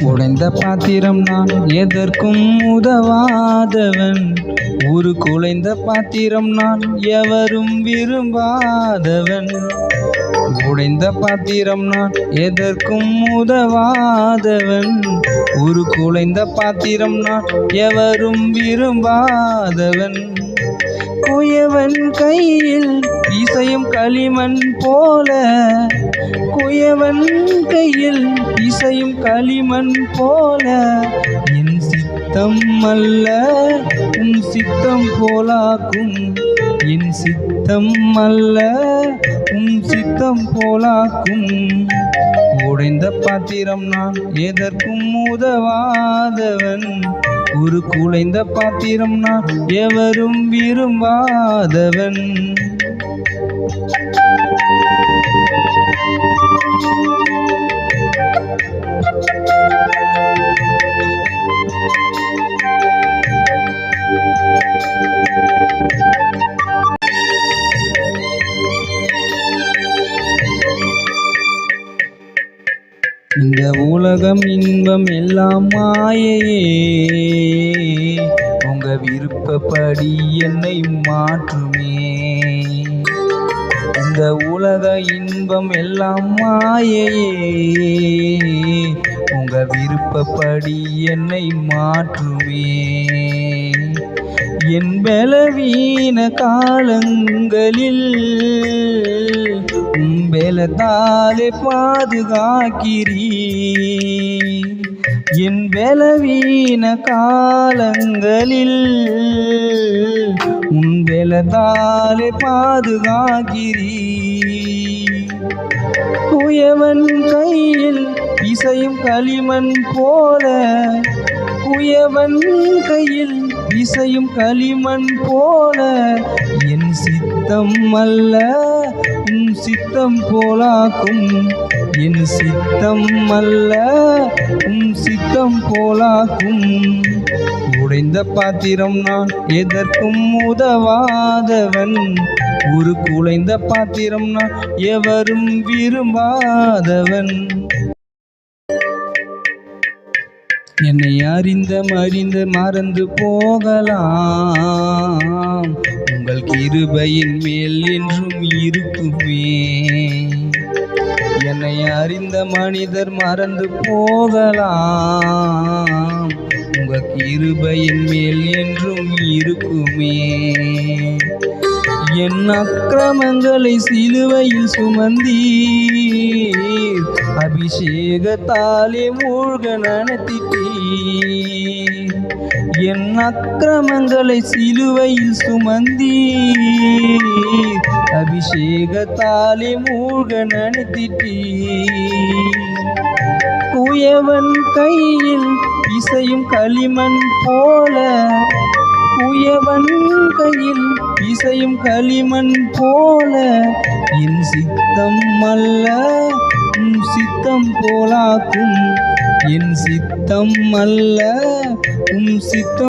உடைந்த பாத்திரம் நான் எதற்கும் உதவாதவன். ஒரு குலைந்த பாத்திரம் நான் எவரும் விரும்பாதவன். உடைந்த பாத்திரம் நான் எதற்கும் உதவாதவன். ஒரு குலைந்த பாத்திரம் நான் எவரும் விரும்பாதவன். குயவன் கையில் இசையும் களிமண் போல. குயவன் கையில் இசையும் களிமண் போல. என் சித்தம் அல்ல உன் சித்தம் போலாக்கும். என் சித்தம் அல்ல உன் சித்தம் போலாக்கும். உடைந்த பாத்திரம் நான் எதற்கும் உதவாதவன். ஒரு குலைந்த பாத்திரம் நான் எவரும் விரும்பாதவன். இந்த உலகம் இன்பம் எல்லாம் மாயையே. உங்க விருப்பப்படி என்னை மாற்றுமே. இந்த உலக இன்பம் எல்லாம் மாயையே. உங்க விருப்பப்படி என்னை மாற்றுமே. என் பலவீன காலங்களில் உம்பெலத்தாலே பாதுகாக்கிறீ. என் பலவீன காலங்களில் உன்பெலத்தாலே பாதுகாக்கிறீ. குயவன் கையில் இசையும் களிமண் போல குயவன் கையில் இசையும் களிமண் போல என் சித்தம் அல்ல. உன் சித்தம் போலாக்கும். என் சித்தம் அல்ல உன் சித்தம் போலாக்கும். உடைந்த பாத்திரம் நான் எதற்கும் உதவாதவன். ஒரு குலைந்த பாத்திரம் நான் எவரும் விரும்பாதவன். என்னை அறிந்த மறிந்து மறந்து போகலாம். உங்கள் கிருபையின் மேல் என்றும் இருக்குமே. என்னை அறிந்த மனிதர் மறந்து போகலாம். உங்கள் கிருபையின் மேல் என்றும் இருக்குமே. என் அக்கிரமங்களை சிலுவையில் சுமந்தீர். அபிஷேகத்தாலே மூழ்க நனத்திட்டீர். என் அக்கிரமங்களை சிலுவையில் சுமந்தீர். அபிஷேகத்தாலே மூழ்க நனத்திட்டீர். குயவன் கையில் இசையும் களிமண் போல குயவன் கையில் இசையும் களிமண் போல என் சித்தம் அல்ல சித்தம் போலாக்கும். என் சித்தம் அல்ல உன் சித்தம்